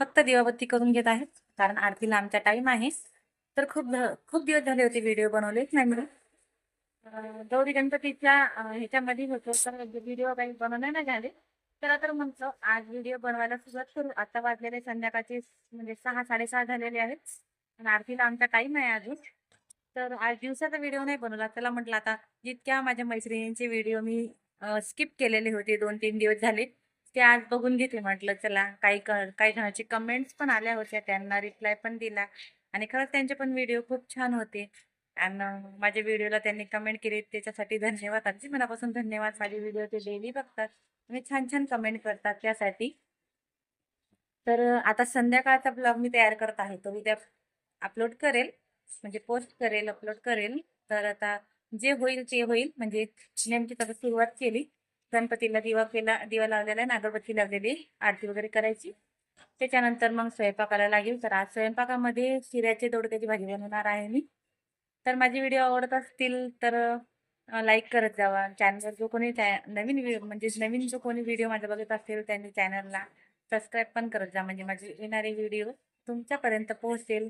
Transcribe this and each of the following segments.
फक्त दिवाबत्ती करून घेत आहेत कारण आरतीला आमचा टाईम आहे. तर खूप खूप दिवस झाले होते व्हिडिओ बनवलेच नाही मी गौरी गणपतीच्या ह्याच्यामध्ये होतो तर व्हिडिओ काही बनवले नाही झाले. तर आता आज व्हिडिओ बनवायला सुरुवात करू. आता वाजलेले संध्याकाळचे म्हणजे सहा साडेसहा झालेले आहेत. आणि आरतीला आमचा टाईम आहे अजून. तर आज दिवसाचा व्हिडिओ नाही बनवला. त्याला म्हटलं आता जितक्या माझ्या मैत्रिणींचे व्हिडिओ मी स्किप केलेले होते दोन तीन दिवस झाले ते आज बघून घेते म्हटलं चला काही काही जणांचे कमेंट्स पण आल्या होत्या त्यांना रिप्लाय पण दिला. आणि खरंच त्यांचे पण व्हिडिओ खूप छान होते. आणि माझ्या व्हिडिओला त्यांनी कमेंट केली त्याच्यासाठी धन्यवाद. अगदी मनापासून धन्यवाद. माझे व्हिडिओ ते डेली बघतात. आणि छान छान कमेंट करतात त्यासाठी. तर आता संध्याकाळचा ब्लॉग मी तयार करत आहे. तो मी त्या अपलोड करेल. म्हणजे पोस्ट करेल अपलोड करेल. तर आता जे होईल ते होईल. म्हणजे नेमकी आता सुरुवात केली. गणपतीला दिवा केला दिवा लावलेला आहे आणि अगरबत्ती लावलेली आरती वगैरे करायची. त्याच्यानंतर मग स्वयंपाकाला लागेल. तर आज स्वयंपाकामध्ये शिऱ्याचे दोडक्याची भाजी बनवणार आहे मी. तर माझे व्हिडिओ आवडत असतील तर लाईक करत जावा. चॅनलवर जो कोणी नवीन म्हणजे नवीन जो कोणी व्हिडिओ माझा बघत असेल त्यांनी चॅनलला सबस्क्राईब पण करत जा. म्हणजे माझे येणारे व्हिडिओ तुमच्यापर्यंत पोहोचेल.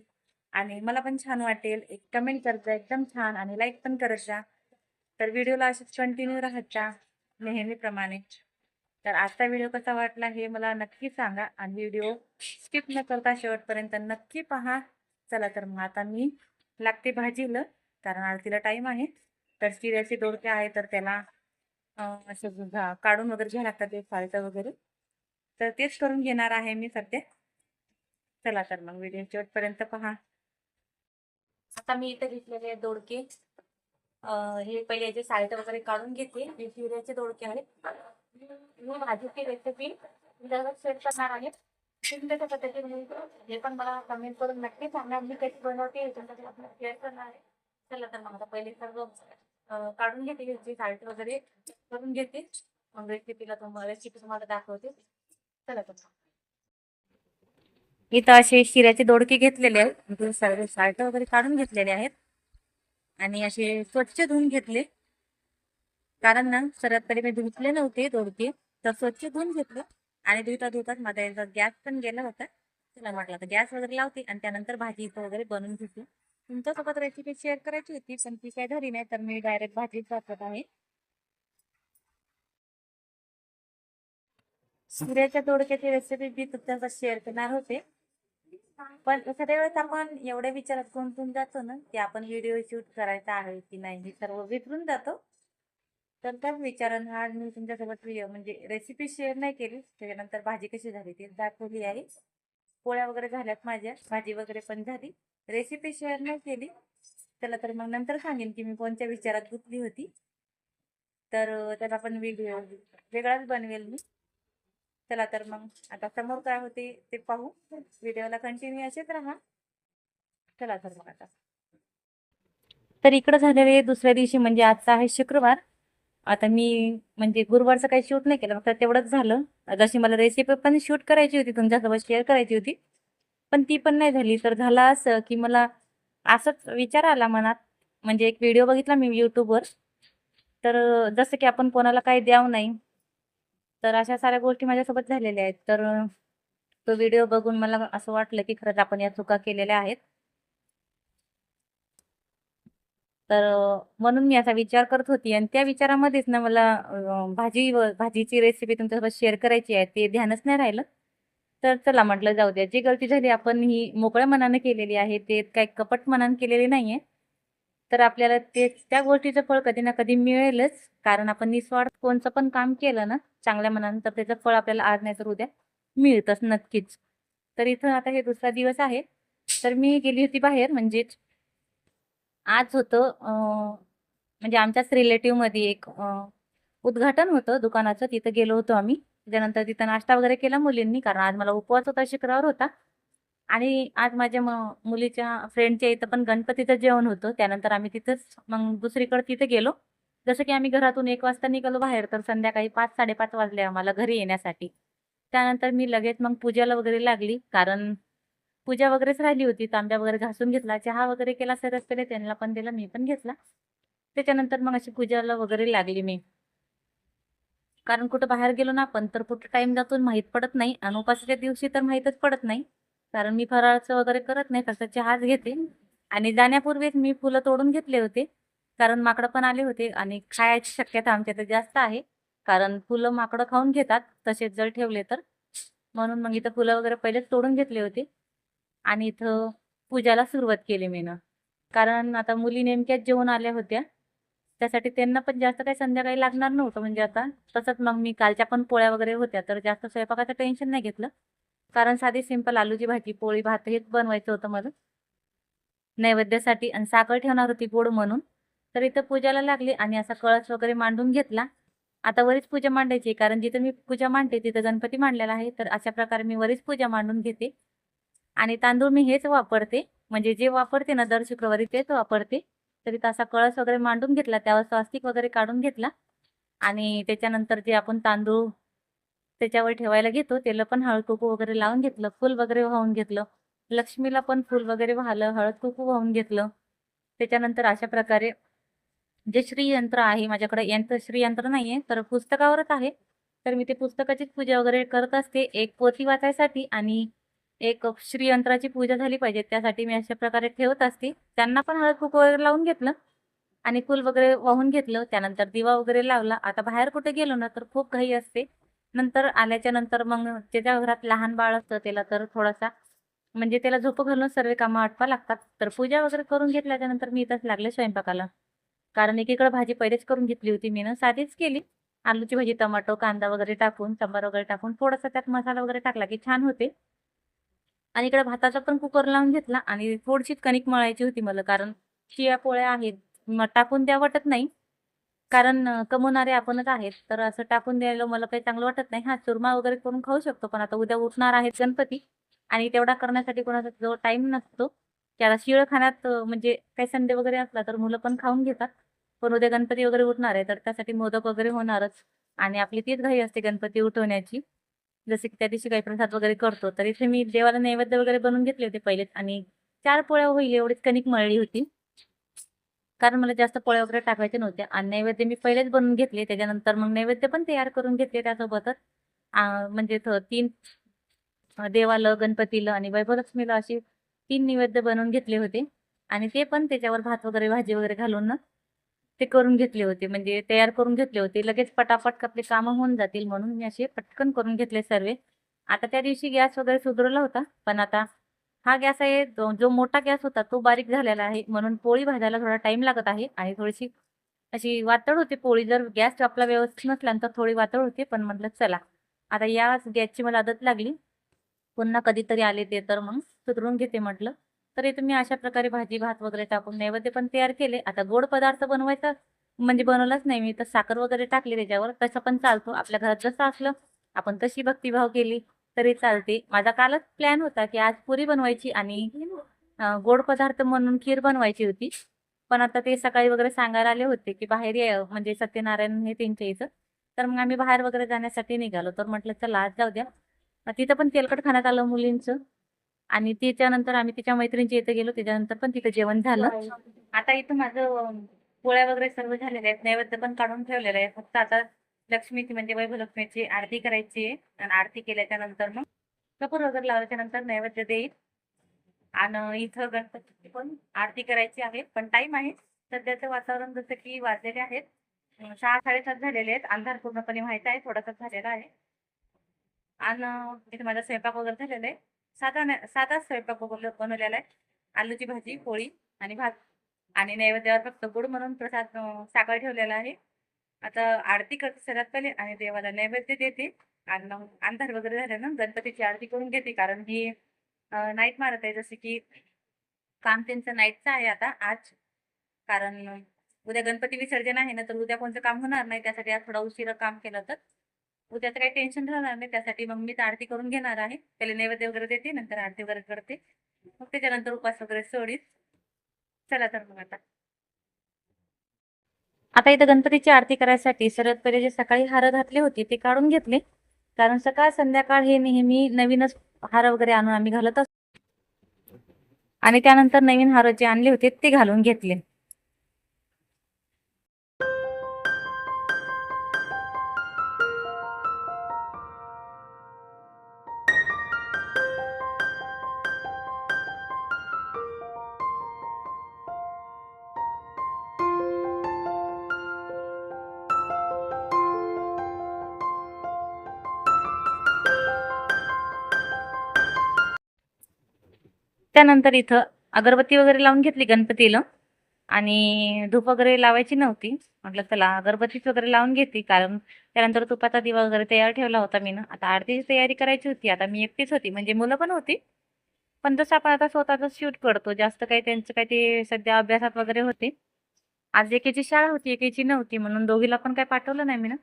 आणि मला पण छान वाटेल. एक कमेंट करत जा. एकदम छान. आणि लाईक पण करत जा. तर व्हिडिओला असेच कंटिन्यू राहत जा. नेहमीप्रमाणे. तर आजचा व्हिडिओ कसा वाटला हे मला नक्की सांगा आणि व्हिडिओ स्किप न करता शेवटपर्यंत नक्की पहा. चला तर मग आता मी लागते भाजीला कारण आरतीला टाईम आहे. तर चिऱ्याचे दोडके आहे तर त्याला असं घा- काढून वगैरे घ्यावं लागतात ते फाळतं वगैरे. तर तेच करून घेणार आहे मी सध्या. चला तर मग व्हिडिओ शेवटपर्यंत पहा. आता मी इथे घेतलेले दोडके. हे पहिले याचे साल्ट वगैरे काढून घेते. हे शिऱ्याचे दोडके आहेत मी भाजीची रेसिपी शेअर करणार आहे. तुम्ही कशा पद्धतीने हे पण मला कमेंट करून नक्की सांगा. मी कशी बनवते शेअर करणार आहे. चला तर मग आता पहिले सर्व काढून घेते याची साल्ट वगैरे. करून घेते. मग रेसिपीला तुम्हाला रेसिपी तुम्हाला दाखवते. चला तर इथं असे शिऱ्याचे दोडके घेतलेले आहेत. सर्व साल्ट वगैरे काढून घेतलेले आहेत. आणि असे स्वच्छ धुवून घेतले. कारण ना सर्वात पहिले मी धुतले नव्हते दोडके तर स्वच्छ धुवून घेतले. आणि धुता धुतात माझा यांचा गॅस पण गेला होता. तुला म्हटलं तर गॅस वगैरे लावते आणि त्यानंतर भाजी वगैरे बनवून घेते. तुमच्यासोबत रेसिपी शेअर करायची होती पण ती काय झाली नाही तर मी डायरेक्ट भाजीच वापरत आहे. सूर्याच्या दोडक्याची रेसिपी मी तुमच्यासोबत शेअर करणार होते. पण एखाद्या वेळेस आपण एवढ्या विचारात गुंतून जातो ना की आपण व्हिडिओ शूट करायचा आहे की नाही हे सर्व विसरून जातो. तर त्या विचारानं आज मी तुमच्यासोबत व्हिडिओ म्हणजे रेसिपी शेअर नाही केली त्याच्यानंतर भाजी कशी झाली ती दाखवली आहे. पोळ्या वगैरे झाल्यात माझ्या भाजी वगैरे पण झाली. रेसिपी शेअर नाही केली. त्याला तर मग नंतर सांगेन की मी कोणत्या विचारात गुंतली होती. तर त्याला पण व्हिडिओ वेगळाच बनवेल मी. चला तर मग आता समोर काय होते ते पाहू. व्हिडिओला कंटिन्यू असेच राहा. चला तर मग आता. तर इकडं झालेले दुसऱ्या दिवशी म्हणजे आजचा आहे शुक्रवार. आता मी म्हणजे गुरुवारचं काही शूट नाही केलं फक्त तेवढंच झालं. जशी मला रेसिपी पण शूट करायची होती तुमच्यासोबत शेअर करायची होती. पण ती पण नाही झाली. तर झालं असं की मला असंच विचार आला मनात. म्हणजे एक व्हिडिओ बघितला मी यूट्यूबवर तर जसं की आपण कोणाला काही द्यावं नाही तर अशा साऱ्या गोष्टी माझ्यासोबत झालेल्या आहेत. तर तो व्हिडिओ बघून मला असं वाटलं की खरंच आपण या चुका केलेल्या आहेत. तर म्हणून मी असा विचार करत होती आणि त्या विचारामध्येच ना मला भाजी भाजीची रेसिपी तुमच्यासोबत शेअर करायची आहे ते ध्यानच नाही राहिलं. तर चला म्हटलं जाऊ द्या. जी गलती झाली आपण ही मोकळ्या मनाने केलेली आहे ते काही कपट मनाने केलेली नाहीये. तर आपल्याला ते त्या गोष्टीचं फळ कधी ना कधी मिळेलच. कारण आपण निस्वार्थ कोणचं पण काम केलं ना चांगल्या मनानं तर त्याचं फळ आपल्याला आज नाही तर उद्या मिळतच नक्कीच. तर इथं आता हे दुसरा दिवस आहे. तर मी गेली होती बाहेर म्हणजेच आज होतं म्हणजे आमच्याच रिलेटिव्हमध्ये एक उद्घाटन होतं दुकानाचं. तिथं गेलो होतो आम्ही. त्याच्यानंतर तिथं नाश्ता वगैरे केला मुलींनी कारण आज मला उपवास होता शुक्रवार होता. आणि आज माझ्या म- मुलीच्या फ्रेंडच्या इथं पण गणपतीचं जेवण होतं. त्यानंतर आम्ही तिथंच मग दुसरीकडे तिथे गेलो. जसं की आम्ही घरातून एक वाजता निघालो बाहेर तर संध्याकाळी पाच साडेपाच वाजले आम्हाला घरी येण्यासाठी. त्यानंतर मी लगेच मग पूजाला वगैरे लागली कारण पूजा वगैरेच राहिली होती. तांब्या वगैरे घासून घेतला चहा वगैरे केला सरस रस्त्याने त्यांना पण दिला मी पण घेतला. त्याच्यानंतर मग अशी पूजाला वगैरे लागली मी. कारण कुठं बाहेर गेलो ना आपण तर कुठं टाइम जातो माहीत पडत नाही. आणि उपासाच्या दिवशी तर माहीतच पडत नाही. कारण मी फराळाचं वगैरे करत नाही फक्त चहाच घेते. आणि जाण्यापूर्वीच मी फुलं तोडून घेतले होते. कारण माकडं पण आले होते आणि खायची शक्यता आमच्या इथे जास्त आहे. कारण फुलं माकडं खाऊन घेतात तसेच जर ठेवले तर. म्हणून मग इथं फुलं वगैरे पहिलेच तोडून घेतले होते. आणि इथं पूजाला सुरुवात केली मीनं कारण आता मुली नेमक्याच जेवण आल्या होत्या. त्यासाठी त्यांना पण जास्त काही संध्याकाळी लागणार नव्हतं. म्हणजे आता तसंच मग मी कालच्या पण पोळ्या वगैरे होत्या तर जास्त स्वयंपाकाचं टेन्शन नाही घेतलं. कारण साधी सिंपल आलूची भाजी पोळी भात हेच बनवायचं होतं मला. नैवेद्यासाठी आणि साखर ठेवणार होती गोड म्हणून. तर इथं पूजाला लागली आणि असा कळस वगैरे मांडून घेतला. आता वरीच पूजा मांडायची कारण जिथं मी पूजा मांडते तिथं गणपती मांडलेला आहे. तर अशा प्रकारे मी वरीच पूजा मांडून घेते. आणि तांदूळ मी हेच वापरते. म्हणजे जे वापरते ना दर शुक्रवारी तेच वापरते. तर इथं असा कळस वगैरे मांडून घेतला त्यावर स्वास्तिक वगैरे काढून घेतला. आणि त्याच्यानंतर जे आपण तांदूळ त्याच्यावर ठेवायला घेतो. त्याला पण हळद कुकू वगैरे लावून घेतलं. फुल वगैरे वाहून घेतलं. लक्ष्मीला पण फुल वगैरे वाहलं हळद कुकू वाहून घेतलं. त्याच्यानंतर अशा प्रकारे जे श्रीयंत्र आहे माझ्याकडे यंत्र श्रीयंत्र नाही आहे तर पुस्तकावरच आहे. तर मी ते पुस्तकाचीच पूजा वगैरे करत असते. एक पोथी वाचायसाठी आणि एक श्रीयंत्राची पूजा झाली पाहिजे. त्यासाठी मी अशा प्रकारे ठेवत असते. त्यांना पण हळद कुकू वगैरे लावून घेतलं आणि फुल वगैरे वाहून घेतलं. त्यानंतर दिवा वगैरे लावला. आता बाहेर कुठे गेलो ना तर खूप घाई असते. नंतर आल्याच्यानंतर मग त्याच्या घरात लहान बाळ असतं त्याला तर थोडासा म्हणजे त्याला झोप घालून सर्व कामं आटपा लागतात. तर पूजा वगैरे करून घेतल्याच्या नंतर मी इथंच लागले स्वयंपाकाला. कारण एकीकडे भाजी पहिलेच करून घेतली होती मी ना साधीच केली. आलूची भाजी टमाटो कांदा वगैरे टाकून सांबार वगैरे टाकून थोडासा त्यात मसाला वगैरे टाकला की छान होते. आणि इकडे भाताचा पण कुकर लावून घेतला आणि थोडीशी कणिक मळायची होती मला कारण शिया पोळ्या आहेत. मग टाकून द्या वाटत नाही. कारण कमवणारे आपणच आहेत. तर असं टाकून द्यायला मला काही चांगलं वाटत नाही. हा चुरमा वगैरे करून खाऊ शकतो पण आता उद्या उठणार आहेत गणपती आणि तेवढा करण्यासाठी कोणाचा जवळ टाइम नसतो. त्याला शिळ खाण्यात म्हणजे काही संडे वगैरे असला तर मुलं पण खाऊन घेतात. पण उद्या गणपती वगैरे उठणार आहे तर त्यासाठी मोदक वगैरे होणारच. आणि आपली तीच घाई असते गणपती उठवण्याची. जसे की त्या दिवशी काही प्रसाद वगैरे करतो तर इथे मी देवाला नैवेद्य वगैरे बनवून घेतले होते पहिलेच. आणि चार पोळ्या होईल एवढीच कणिक मळली होती. कारण मला जास्त पोळ्या वगैरे टाकायचे नव्हते. आणि नैवेद्य मी पहिलेच बनवून घेतले. त्याच्यानंतर मग नैवेद्य पण तयार करून घेतले त्यासोबतच. म्हणजे तीन देवाला गणपतीला आणि वैभवलक्ष्मीला अशी तीन नैवेद्य बनवून घेतले होते. आणि ते पण त्याच्यावर भात वगैरे भाजी वगैरे घालून ते करून घेतले होते. म्हणजे तयार करून घेतले होते. लगेच पटापट आपले कामं होऊन जातील म्हणून मी असे पटकन करून घेतले सर्व. आता त्या दिवशी गॅस वगैरे सुधरवला होता. पण आता हा गॅस आहे जो मोठा गॅस होता तो बारीक झालेला आहे. म्हणून पोळी भाजायला थोडा टाइम लागत आहे. आणि थोडीशी अशी वातळ होते पोळी. जर गॅस आपला व्यवस्थित नसल्यानंतर थोडी वातळ होते. पण म्हटलं चला. आता या गॅसची मला आदत लागली. पुन्हा कधीतरी आले ते तर मग सुधरून घेते म्हटलं. तर तुम्ही मी अशा प्रकारे भाजी भात वगैरे टाकून नैवेद्य पण तयार केले. आता गोड पदार्थ बनवायचा म्हणजे बनवलाच नाही मी. तर साखर वगैरे टाकली त्याच्यावर. तसं पण चालतो. आपल्या घरात जसं असलं आपण तशी भक्तिभाव केली. तरी चालते. माझा कालच प्लॅन होता की आज पुरी बनवायची आणि गोड पदार्थ म्हणून खीर बनवायची होती. पण आता ते सकाळी वगैरे सांगायला आले होते की बाहेर ये म्हणजे सत्यनारायण हे त्यांच्या इथं. तर मग आम्ही बाहेर वगैरे जाण्यासाठी निघालो. तर म्हटलं चला आज जाऊ द्या. तिथं पण तेलकट खाण्यात आलं मुलींचं. आणि त्याच्यानंतर आम्ही तिच्या मैत्रिणीच्या इथं गेलो. त्याच्यानंतर पण तिथं जेवण झालं. आता इथं माझं पोळ्या वगैरे सर्व झालेल्या आहेत. नैवेद्य पण काढून ठेवलेलं आहे फक्त आता लक्ष्मीची म्हणजे वैभलक्ष्मीची आरती करायची आहे आणि आरती केल्याच्यानंतर मग कपूर वगैरे लावल्याच्या नंतर नैवेद्य देईल. आणि इथं गणपतीची पण आरती करायची आहे. पण टाइम आहे. सध्याचं वातावरण जसं की वाजलेले आहेत. सहा साडेसात झालेले आहेत. अंधार पूर्णपणे माहीत आहे. थोडासा झालेला आहे. आणि इथे माझा स्वयंपाक वगैरे झालेला आहे. साधा नाही- साधाच स्वयंपाक वगैरे बनवलेला आहे. आलूची भाजी पोळी आणि भात आणि नैवेद्यावर फक्त गुड म्हणून प्रसाद साखर ठेवलेला आहे. आता आरती करते सर्वात पहिले आणि देवाला नैवेद्य देते. आणि मग अंधार वगैरे झाले ना गणपतीची आरती करून घेते. कारण ही नाईट मारत आहे. जसे की काम त्यांचं नाईटचं आहे आता आज. कारण उद्या गणपती विसर्जन आहे ना तर उद्या कोणतं काम होणार नाही. त्यासाठी आज थोडा उशिरा काम केलं तर. उद्याचं काही टेन्शन राहणार नाही. त्यासाठी मग मी तर आरती करून घेणार आहे. पहिले नैवेद्य वगैरे देते नंतर आरती वगैरे करते. मग त्याच्यानंतर उपास वगैरे सोडीत चला तर मग आता. आता इथं गणपतीची आरती करायसाठी सर्वात पहिले जे सकाळी हार घातले होते ते काढून घेतले. कारण सकाळ संध्याकाळ हे नेहमी नवीनच हार वगैरे आणून आम्ही घालत असतो. आणि त्यानंतर नवीन हार जे आणले होते ते घालून घेतले. त्यानंतर इथं अगरबत्ती वगैरे लावून घेतली गणपतीला. आणि धूप वगैरे लावायची नव्हती. म्हटलं चला अगरबत्तीच वगैरे लावून घेतली कारण त्यानंतर तुपाचा दिवा वगैरे तयार ठेवला होता मी ना आता आरतीची तयारी करायची होती. आता मी एकटीच होती. म्हणजे मुलं पण होती. पण जसं आपण आता स्वतःचा शूट करतो जास्त काही त्यांचं काही ते सध्या अभ्यासात वगैरे होते. आज एकेची शाळा होती एकेची नव्हती. म्हणून दोघीला पण काही पाठवलं नाही मी ना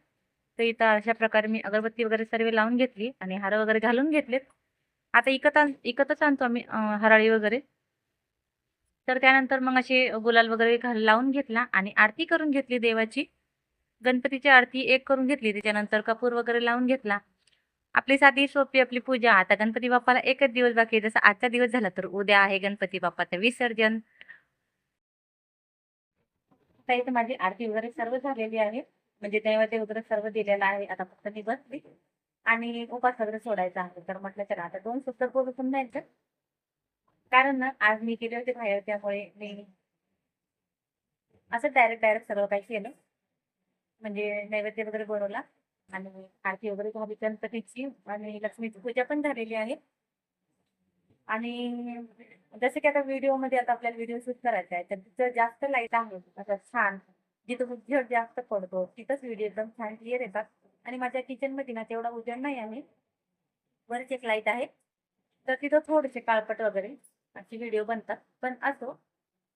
तर इथं अशा प्रकारे मी अगरबत्ती वगैरे सर्व लावून घेतली आणि हार वगैरे घालून घेतलेत. आता इकत आण इकतच आणतो आम्ही हराळी वगैरे. तर त्यानंतर मग असे गुलाल वगैरे घाल लावून घेतला आणि आरती करून घेतली देवाची. गणपतीची आरती एक करून घेतली त्याच्यानंतर कपूर वगैरे लावून घेतला. आपली साधी सोपी आपली पूजा आता गणपती बाप्पाला एकच दिवस बाकी आहे जसं आजचा दिवस झाला तर उद्या आहे गणपती बाप्पाचं विसर्जन. माझी आरती वगैरे सर्व झालेली आहे म्हणजे नैवेद्य वगैरे सर्व दिलेलं आहे आता फक्त मी बसली. आणि उपास वगैरे सोडायचा आहे. तर म्हटलं चला आता दोन सुस्तर बोलू समजायचं कारण ना आज मी गेले होते बाहेर त्यामुळे मी असं डायरेक्ट डायरेक्ट सगळं काही केलं. म्हणजे नैवेद्य वगैरे बनवला आणि आरती वगैरे झाली गणपतीची आणि लक्ष्मीची पूजा पण झालेली आहे. आणि जसं की आता व्हिडिओमध्ये आता आपल्याला व्हिडिओ शूट करायचा आहे तर तिथं जास्त लाइट आहे असं छान. जिथं झेड जास्त पडतो तिथंच व्हिडिओ एकदम छान क्लिअर येतात. आणि माझ्या किचनमध्ये ना तेवढा उजेड नाही आहे. वरच एक लाइट आहे. तर तिथं थोडेसे काळपट वगैरे असे व्हिडिओ बनतात. पण असो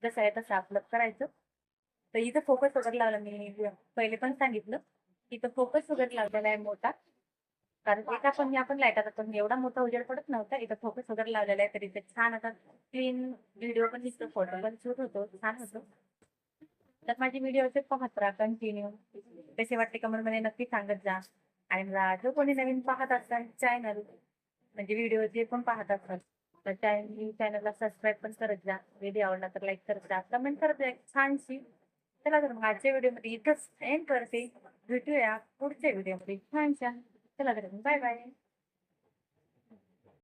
जसं आहे तसं आपलं करायचं. तर इथं फोकस वगैरे लावला मी. पहिले पण सांगितलं इथं फोकस वगैरे लावलेला आहे मोठा. कारण एका पण आपण लाइट आता पण एवढा मोठा उजेड पडत नव्हता. इथं फोकस वगैरे लावलेला आहे. तर इथे छान आता क्लीन व्हिडिओ पण दिसतो. फोटो पण शूट होतो. छान होतो. तर माझे व्हिडिओ असे पाहत राहा कंटिन्यू कसे वाटते कमेंटमध्ये नक्की सांगत जा. आणि मला जो कोणी नवीन पाहत असाल चॅनल म्हणजे व्हिडिओ जे पण पाहत असाल तर चॅनलला सबस्क्राईब पण करत जा. व्हिडिओ आवडला तर लाईक करत जा. कमेंट करत जा छानशी. चला तर मग आजच्या व्हिडिओमध्ये इथंच एंड करते. भेटूया पुढच्या व्हिडिओमध्ये छानशा. चला तर बाय बाय